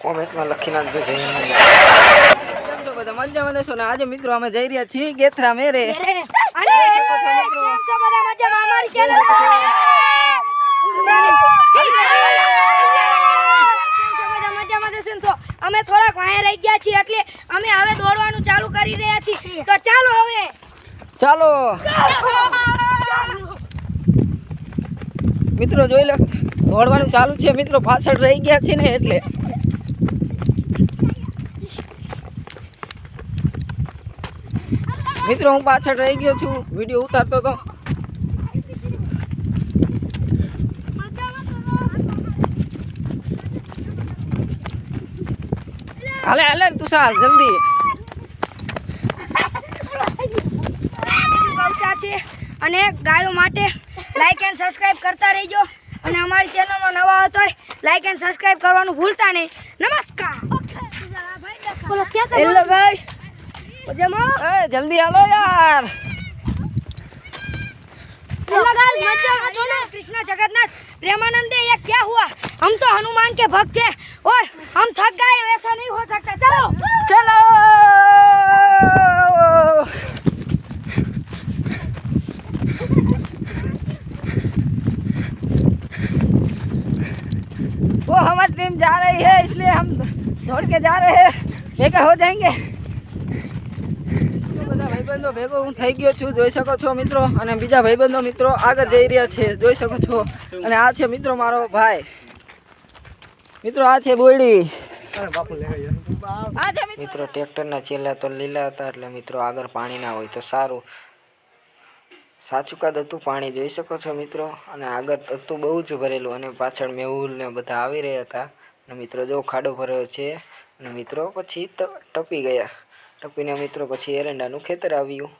કોમેન્ટમાં લખી નાખજો જય બધા મજામાં દેશો ને આજે મિત્રો અમે જઈ રહ્યા છીએ ગેથરા મેરે અમે થોડાક વાયા રહી ગયા છીએ એટલે અમે હવે દોડવાનું ચાલુ કરી રહ્યા છીએ તો ચાલો હવે ચાલો મિત્રો જોઈ લો દોડવાનું ચાલુ છે મિત્રો પાછળ રહી ગયા છે ને એટલે મિત્રો હું પાછળ રહી ગયો છું. વીડિયો ઉતારતો તો. હાલે હાલે તુષાર જલ્દી. છે. અને ગાયો માટે લાઈક એન્ડ સબસ્ક્રાઇબ કરતા રહેજો. અને અમારી ચેનલમાં નવા હતો લાઈક એન્ડ સબસ્ક્રાઇબ કરવાનું ભૂલતા નહીં. નમસ્કાર. હેલો ગાઈસ ए जल्दी लो यार कृष्णा जगन्नाथ प्रेमानंद ये क्या हुआ? हम तो हनुमान के भक्त है और हम थक गए ऐसा नहीं हो सकता। चलो। चलो। वो हमारी टीम जा रही है इसलिए हम दौड़ के जा रहे हैं। लेकर हो जाएँगे। ભાઈબંધો ભેગો હું થઈ ગયો છું જોઈ શકો છો મિત્રો. અને બીજા ભાઈબંધો મિત્રો આગળ જઈ રહ્યા છે જોઈ શકો છો. અને આ છે મિત્રો મારો ભાઈ. મિત્રો આ છે બોયડી. મિત્રો. મિત્રો ટ્રેક્ટરના ચેલા તો લીલા હતા એટલે મિત્રો આગળ પાણી ના હોય તો સારું. સાચું કાદ હતું પાણી જોઈ શકો છો મિત્રો? અને આગળ હતું બહુ જ ભરેલું અને પાછળ મેહુલ ને બધા આવી રહ્યા હતા. અને મિત્રો જો ખાડો ભર્યો છે. અને મિત્રો પછી ટપી ગયા. ટપીને મિત્રો પછી એરંડાનું ખેતર આવ્યું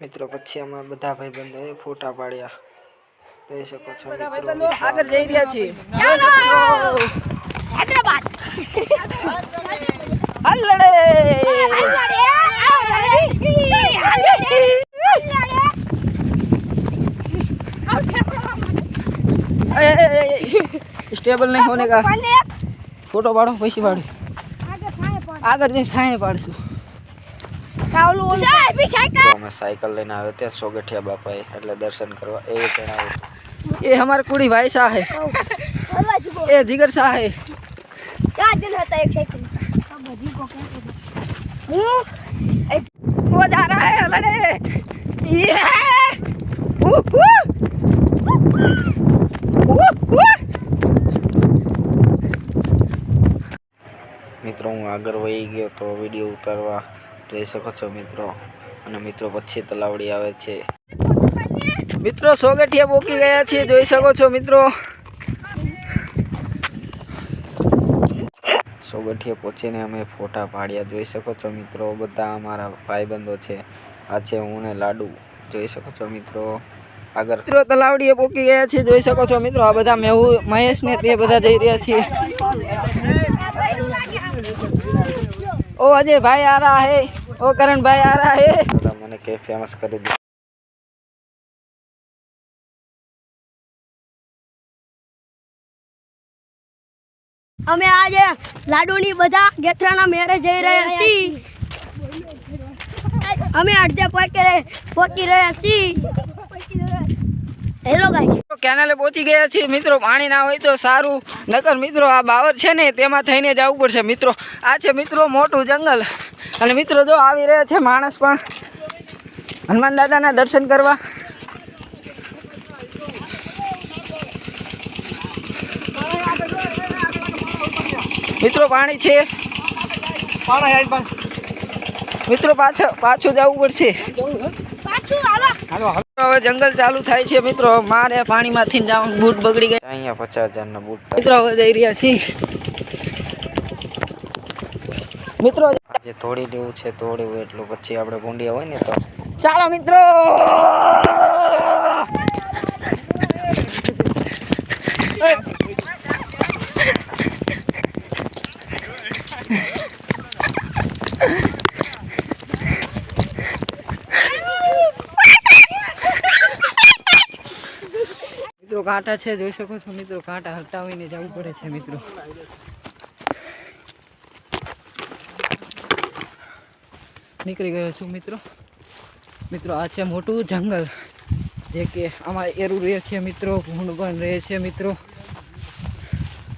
મિત્રો પછી અમે બધા ભાઈબંધોએ ફોટા પાડ્યા જોઈ શકો છો સ્ટેબલ નહીં હોને કા ફોટો પાડો પૈસા પાડો આગળ જઈને સાંઈ પાડશું. અમે સાયકલ લઈને આવ્યો ત્યાં સોગઠિયા બાપાએ એટલે દર્શન કરવા. એ એ અમારે કુડી ભાઈ શાહે એ જીગર સાહેબ ચાર જણ એક હું જા હે? લડે. મિત્રો, હું આગળ વહી ગયો તો વીડિયો ઉતારવા જોઈ શકો છો મિત્રો. અને મિત્રો, પછી તલાવડી આવે છે. મિત્રો, સોગઠિયા પોકી ગયા છે જોઈ શકો છો મિત્રો. સોગઠિયા પહોંચીને અમે ફોટા પાડ્યા, જોઈ શકો છો મિત્રો. બધા અમારા ભાઈબંધો છે. આ છે હું ને લાડુ. જોઈ શકો છો મિત્રો. આગળ. મિત્રો, તલાવડીએ પોકી ગયા છે જોઈ શકો છો મિત્રો. આ બધા મેહુ મહેશ ને તે બધા જઈ રહ્યા છે ઓ અજય ભાઈ આ રહા હે ઓ કરણ ભાઈ આ રહા હે બધા મને કે ફેમસ કરી દીધું અમે આજે લાડુની બધા ગેથરાના મેરે જઈ રહ્યા છીએ. અમે અડધે પોકે પોકી રહ્યા છીએ. હેલો ગાઈસ કેનાલે પહોંચી ગયા છીએ. મિત્રો પાણી ના હોય તો સારું. નકર મિત્રો આ બાવર છે ને તેમાં થઈને જવું પડશે. મિત્રો આ છે મિત્રો મોટું જંગલ. અને મિત્રો જો આવી રહ્યા છે માણસ પણ. હનુમાન દાદાના દર્શન કરવા. મિત્રો પાણી છે. મિત્રો પાછું પાછું જવું પડશે. પાછું હાલો. હવે જંગલ ચાલુ થાય છે મિત્રો. મારે પાણીમાંથી જવાનું બૂટ બગડી ગયા અહીંયા પચાસ હજારના બૂટ મિત્રો હવે જઈ રહ્યા છીએ. મિત્રો આજે તોડી લેવું છે તોડ્યું એટલું પછી આપણે ભૂંડિયા હોય ને તો. ચાલો મિત્રો. કાંટા છે, જોઈ શકો છો મિત્રો કાંટા હટાવીને જવું પડે છે મિત્રો. નીકળી ગયો છું મિત્રો. મિત્રો, આ છે મોટું જંગલ, જે કે આમાં એરું રહે છે મિત્રો ભૂંડગણ રહે છે મિત્રો.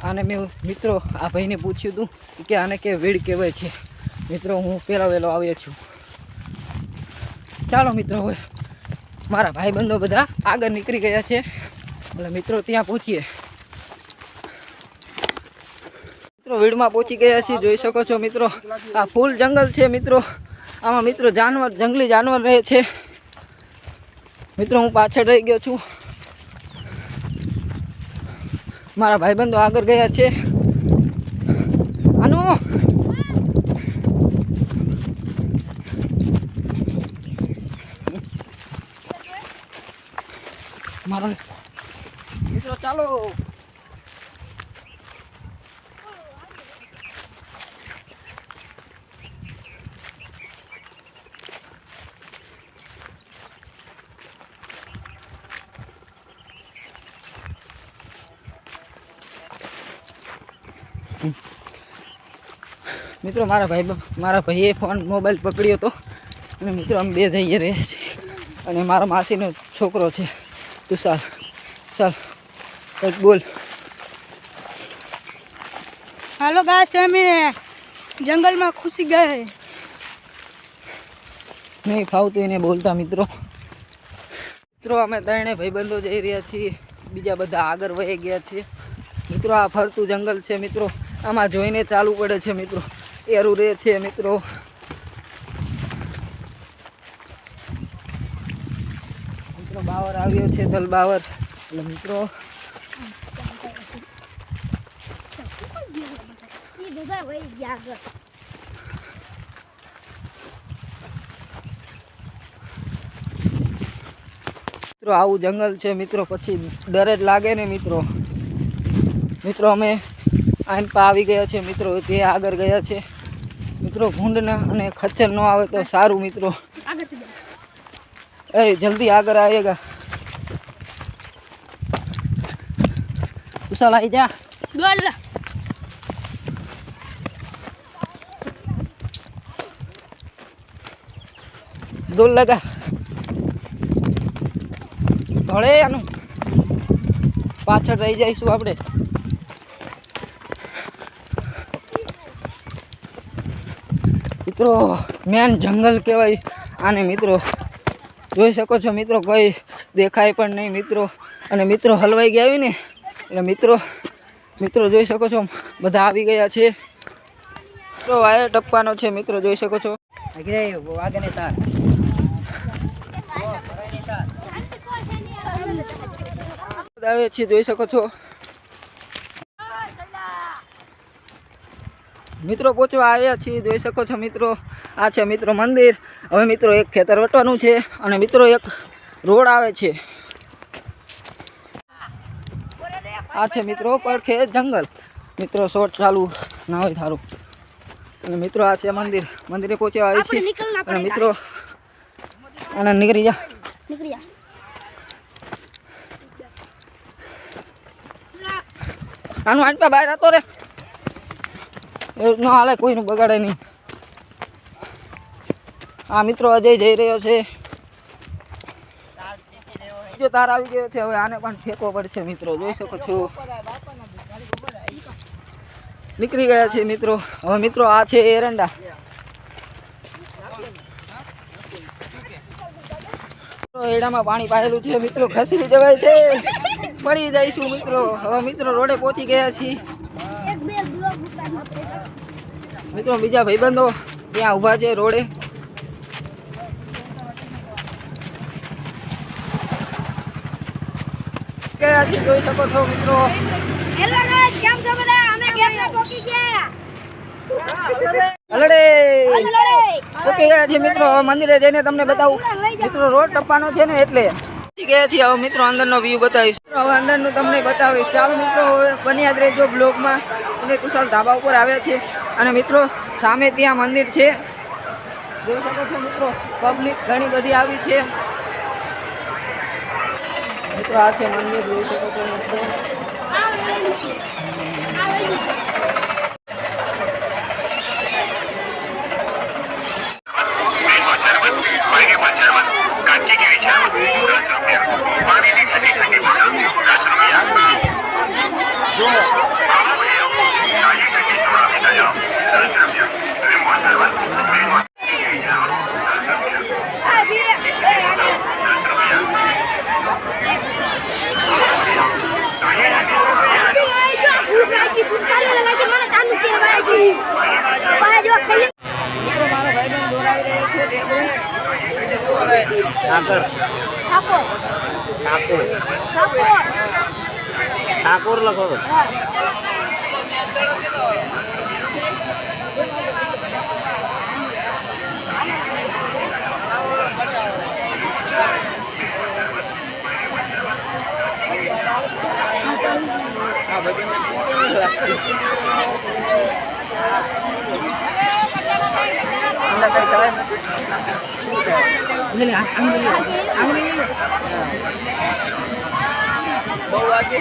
આને મેં, મિત્રો, આ ભાઈને પૂછ્યું હતું કે આને કે વીડ કહેવાય છે. મિત્રો, હું પહેલાં વહેલો આવ્યો છું. ચાલો મિત્રો, હવે મારા ભાઈબંધો બધા આગળ નીકળી ગયા છે. એટલે મિત્રો ત્યાં પહોંચીએ. મિત્રો, વીડમાં પહોંચી ગયા છીએ. જોઈ શકો છો મિત્રો, આ ફૂલ જંગલ છે મિત્રો. આમાં મિત્રો જાનવર, જંગલી જાનવર રહે છે. મિત્રો, હું પાછળ રહી ગયો છું. મારા ભાઈબંધો આગળ ગયા છે આનું મારો મિત્રો ચાલો મિત્રો મારા ભાઈ મારા ભાઈએ ફોન મોબાઈલ પકડ્યો હતો અને મિત્રો અમે બે જઈએ રહ્યા છીએ. અને મારા માસીનો છોકરો છે. તુષાર ચાલ ચાલ કંઈક બોલ. હાલો ગાય છે અમે જંગલમાં ખુશી ગયા નહીં ફાવતું એને બોલતા મિત્રો. મિત્રો અમે ત્રણે ભાઈબંધો જઈ રહ્યા છીએ. બીજા બધા આગળ વહી ગયા છીએ મિત્રો આ ફરતું જંગલ છે મિત્રો. આમાં જોઈને ચાલવું પડે છે મિત્રો. એરું રહે છે મિત્રો. મિત્રો, બાવર આવ્યો છે દલ બાવર. એટલે મિત્રો મિત્રો, આવું જંગલ છે મિત્રો, પછી ડર જ લાગે ને મિત્રો. મિત્રો, અમે આઈન પા આવી ગયા છે મિત્રો તે આગળ ગયા છે. મિત્રો ભૂંડના અને ખચ્ચર ન આવે તો સારું મિત્રો. એ જલ્દી આગળ આવેગા કુશાલ આવી જા. બોલ લગા. ભળે આનું. પાછળ રહી જઈશું આપણે. મિત્રો મેન જંગલ કહેવાય. આને મિત્રો, જોઈ શકો છો મિત્રો, કોઈ દેખાય પણ નહીં મિત્રો. અને મિત્રો હલવાઈ ગયા આવી ને, એટલે મિત્રો મિત્રો જોઈ શકો છો, બધા આવી ગયા છે. તો વાયર ટપવાનો છે મિત્રો, જોઈ શકો છો. આગળ તાર આવે છે, જોઈ શકો છો. મિત્રો પહોંચવા આવ્યા છીએ. જોઈ શકો છો મિત્રો આ છે મિત્રો મંદિર. હવે મિત્રો એક ખેતર વટવાનું છે અને મિત્રો એક રોડ આવે છે. આ છે મિત્રો પડખે જંગલ. મિત્રો શોર્ટ ચાલુ ના હોય સારું. અને મિત્રો આ છે મંદિર. મંદિરે પહોંચવા આવી છે અને મિત્રો અને નીકળી જા. નીકળ્યા આનું આંટા બહાર હતો રે. ન હાલે, કોઈનું બગાડે નહીં. આ મિત્રો અજય જઈ રહ્યો છે. જો તાર આવી ગયો છે, હવે આને પણ ફેંકવો પડશે મિત્રો, જોઈ શકો છો. નીકળી ગયા છે મિત્રો. હવે મિત્રો આ છે એરંડા. એડામાં પાણી પાડેલું છે, મિત્રો ખસી જવાય છે. પડી જઈશું મિત્રો. હવે મિત્રો રોડે પહોંચી ગયા છીએ એક બે બ્લોક ઉતારનો મિત્રો બીજા ભાઈબંધો ત્યાં ઊભા છે રોડે. ગયા જોઈ શકો છો મિત્રો? હેલો ગાઈસ કેમ છો બધા? અમે ગેટને પહોંચી ગયા. હલડે! હલડે. ઓકે ગયા મિત્રો મંદિરે જઈને તમને બતાવું. મિત્રો રોડ ટપવાનો છે ને એટલે ગયા મિત્રો અંદરનો વ્યૂ બતાવીશ. હવે અંદરનું તમને બતાવીશ. ચાલો મિત્રો, હવે બન્યા જ રહેજો બ્લોગમાં. અને કુશાલ ધાબા ઉપર આવ્યા છે અને મિત્રો, સામે ત્યાં મંદિર છો મિત્રો, પબ્લિક ઘણી બધી આવી છે. મિત્રો, આ છે મંદિર, જોઈ શકો છો મિત્રો પાંચ જો ખાલી મિત્રો મારો ભાઈબંધ દોરાવી રહ્યો છે ઢેકડું. એટલે શું હવે? ઠાકર આપો ઠાકુર આપો ઠાકુર લખો અંદર કઈ કરાય નથી. લે, લે, આંગળી લે. આંગળી લે. બહુ વાગે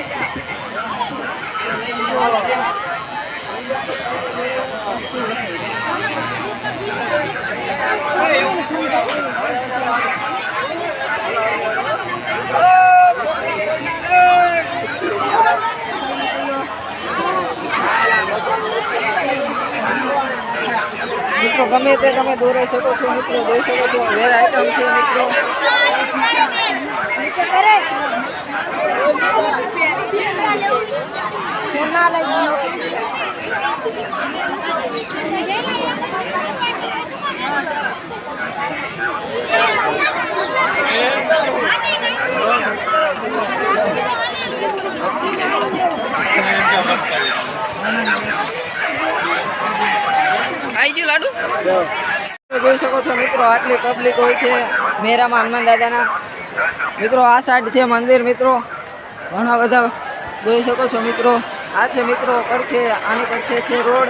મિત્રો, ગમે તે તમે દોરાઈ શકો છો, મિત્રો જોઈ શકો છો. વેર આઈટમ છે, મિત્રો. નીચે કરે સોના લઈ આવી ગયું લાડુ? તમે જોઈ શકો છો મિત્રો, આટલી પબ્લિક હોય છે. મેરામાં હનુમાન દાદાના. મિત્રો, આ સાઈડ છે મંદિર, મિત્રો. ઘણા બધા જોઈ શકો છો મિત્રો. આ છે મિત્રો પડખે, આની પડખે છે રોડ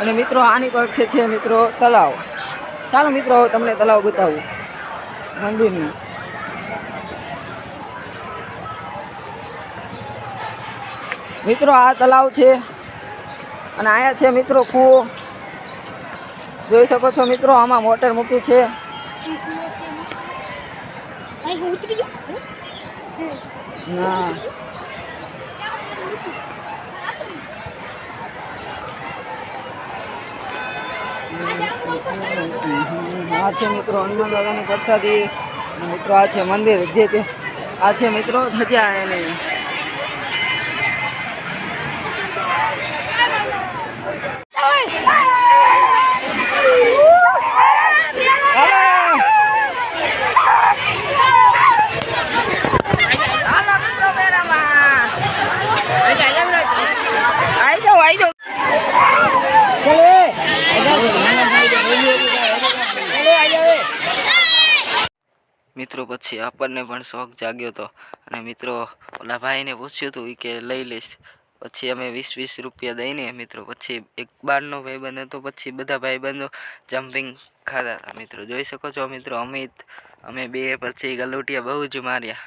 અને મિત્રો આની પડખે છે મિત્રો તલાવ. ચાલો મિત્રો તમને તલાવ બતાવું. મંદિરનું મિત્રો, આ તલાવ છે અને અહીંયા છે મિત્રો કૂવો. જોઈ શકો છો મિત્રો, આમાં મોટર મૂકી છે. ના. આ છે મિત્રો હનુમાન દાદાની પ્રસાદી. મિત્રો આ છે મંદિર. જે આ છે મિત્રો ધજા એની હાલો! હાલો મિત્રો મેરામાં! આઈ જાઓ આઈ જાઓ મિત્રો પછી આપણને પણ શોખ જાગ્યો હતો અને મિત્રો, ઓલા ભાઈને પૂછ્યું હતું કે લઈ લઈશ. પછી અમે વીસ વીસ રૂપિયા દઈને મિત્રો, પછી એક બારનો ભાઈબંધ હતો, પછી બધા ભાઈબંધો જમ્પિંગ ખાધા હતા. મિત્રો, જોઈ શકો છો મિત્રો, અમિત, અમે બે, પછી ગલોટિયા બહુ જ માર્યા.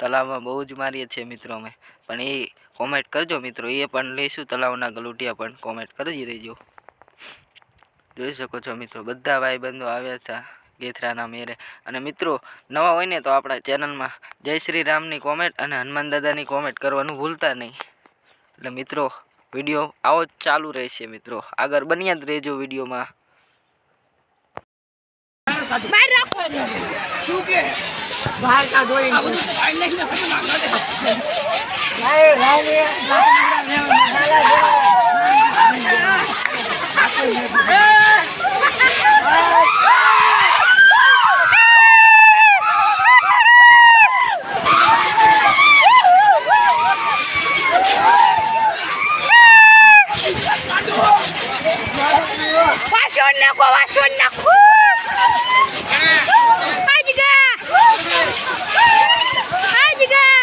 તલાવમાં બહુ જ મારીએ છીએ મિત્રો અમે. પણ એ કોમેન્ટ કરજો મિત્રો એ પણ લઈશું તલાવના ગલોટિયા પણ. કોમેન્ટ કરી દેજો જોઈ શકો છો મિત્રો, બધા ભાઈબંધો આવ્યા હતા. ગેથરાના મેરે અને મિત્રો નવા હોય ને તો આપણા ચેનલમાં જય શ્રી રામની કોમેન્ટ અને હનુમાન દાદાની કોમેન્ટ કરવાનું ભૂલતા નહીં એટલે મિત્રો વીડિયો આવો જ ચાલુ રહેશે મિત્રો આગળ બન્યા જ રહેજો વિડીયોમાં બહાર રાખો એને. વાસણ નાખો વાસણ નાખો આજગા આજગા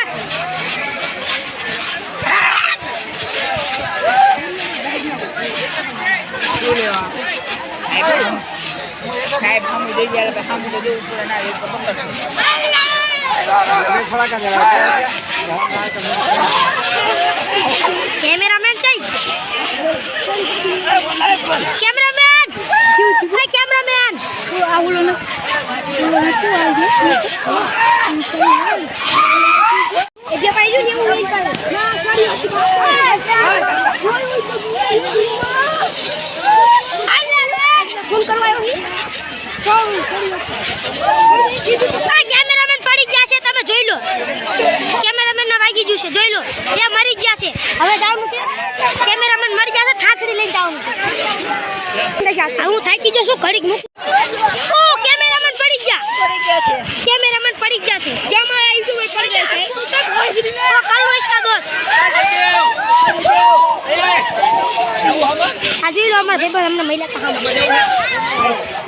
કેમેરામેન કઈ કેમેરામેન હાય કેમેરામેન આ ઓલો ને ઓલો ને શું આવી ગયું એ જે પાઈ ને એવું લઈ જાય ના સોરી ફોન કરવા આવ્યો આ કેમેરામેન પડી ગયા છે તમે જોઈ લો કેમેરામેન ના વાગી ગયું છે જોઈ લો એ મરી ગયા છે હવે જવાનું છે કેમેરામેન મરી ગયા છે ઠાકડી લઈને જવાનું છે હું થાકી જઉં છું ઘડીક મૂક ઓ કેમેરામેન પડી ગયા કેમેરામેન પડી ગયા છે ત્યાં મારા યુટ્યુબર પડી ગયા છે ઓ કાલો ઇસ્કા દોસ્ત આજે લો અમાર ભાઈ અમને મહિલા કહામાં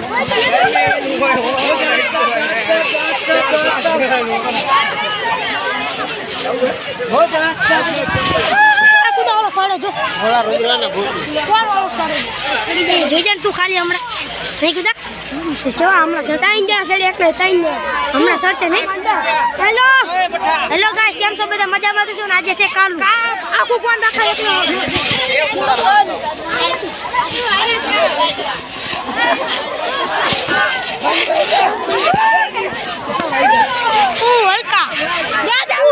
આ કુદા વાળો ફાડે જો કોણ વાળો ફાડે જોઈ જા ને તું ખાલી હમણાં નહીં કીધા હમણાં જતા ઇન્ડિયા સાઈડ એકલે તૈન હમણાં સરશે નહીં હેલો હેલો ગાઈસ કેમ છો બધા મજામાં તો ને આજે છે કાલુ આખું કોણ દેખાય ઓ, હલકા.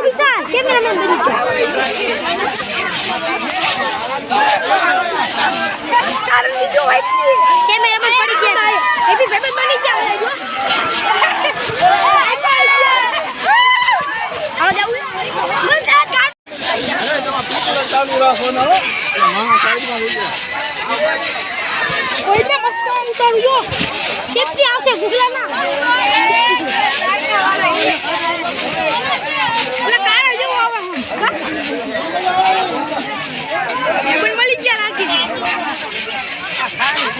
વિશાલ કેમેરામેન બની ગયા કેમેરામેન પડી ગયા એબી ભાઈ બની ગયા જો આવો જાવું ઓઈને મસ્ત ઉતારું જો કેપટી આવશે ગુગલામાં એટલે કાળો જેવો આવે એ પણ મળી ગયા રાખી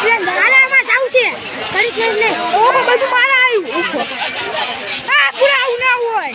ગયા પૂરા ઘડીક લઈને ઓ બધું મારા આવ્યું ઉપર આ પૂરા આવું ના હોય.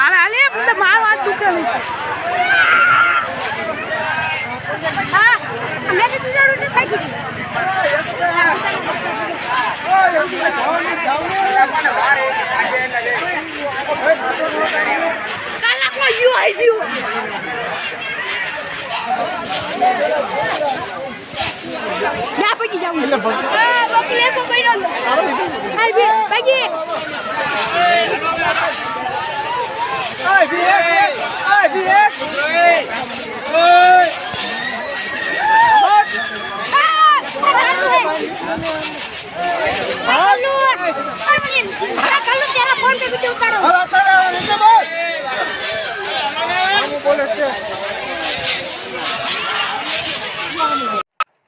આવી ગયો જા પગી જાવ હા બકલે તો બઈરો આઈ બી પગી હાલો આ કલ્લુ તેરા ફોન પે વિડિયો ઉતારો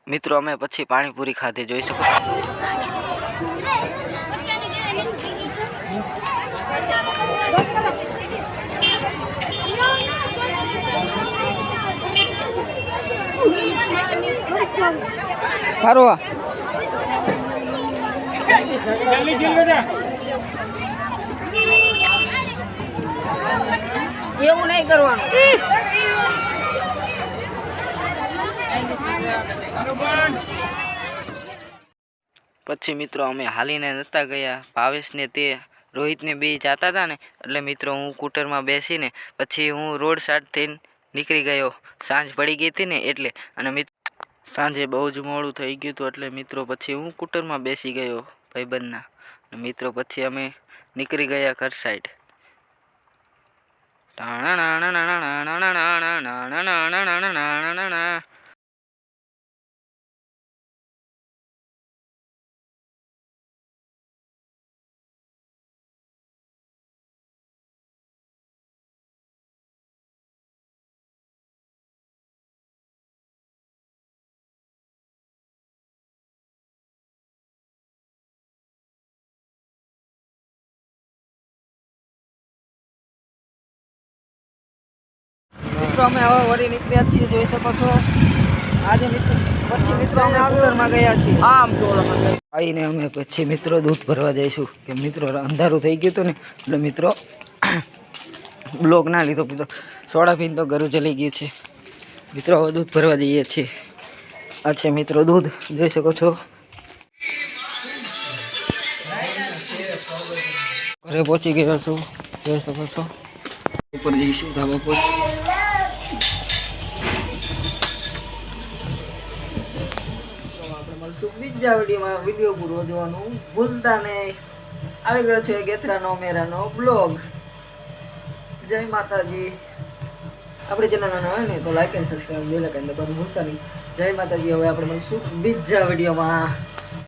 મિત્રો અમે પછી પાણીપુરી ખાધી જોઈ શકો ફરવા એવું નહીં કરવાનું. પછી મિત્રો અમે હાલીને નહોતા ગયા. ભાવેશને તે રોહિતને બે જતા હતા ને એટલે મિત્રો હું કૂટરમાં બેસીને પછી હું રોડ સાઈડ થઈને નીકળી ગયો. સાંજ પડી ગઈ હતી ને એટલે અને મિત્ર સાંજે બહુ જ મોડું થઈ ગયું હતું એટલે મિત્રો પછી હું કૂટરમાં બેસી ગયો ભાઈબંધના. મિત્રો પછી અમે નીકળી ગયા ઘર સાઈડ મિત્રો, અમે હવે વળી નીકળ્યા છીએ, જોઈ શકો છો. આજે મિત્રો પછી મિત્રો અમે કુલરમાં ગયા છીએ. આમ આવીને અમે પછી મિત્રો દૂધ ભરવા જઈશું, કે મિત્રો અંધારું થઈ ગયું હતું ને, એટલે મિત્રો બ્લોક ના લીધો, મિત્રો. સોડા પીને તો ઘરું ચલી ગયું છે. મિત્રો, હવે દૂધ ભરવા જઈએ છીએ. આ છે મિત્રો દૂધ, જોઈ શકો છો. ઘરે પહોંચી ગયો છું, જોઈ શકો છો. ઉપર જઈશું ધાબા પર. બીજા વિડીયોમાં વીડિયો પૂરો જોવાનું ભૂલતા નહીં આવી ગયો છે ગેથરાનો, મેરાનો બ્લોગ. જય માતાજી. આપણે ચેનલ નાનો હોય ને તો લાઈક એન્ડ સબસ્ક્રાઈબ બેલ લખાય દબાવવાનું ભૂલતા નહીં. જય માતાજી. હવે આપણે મળશું બીજા વિડીયોમાં.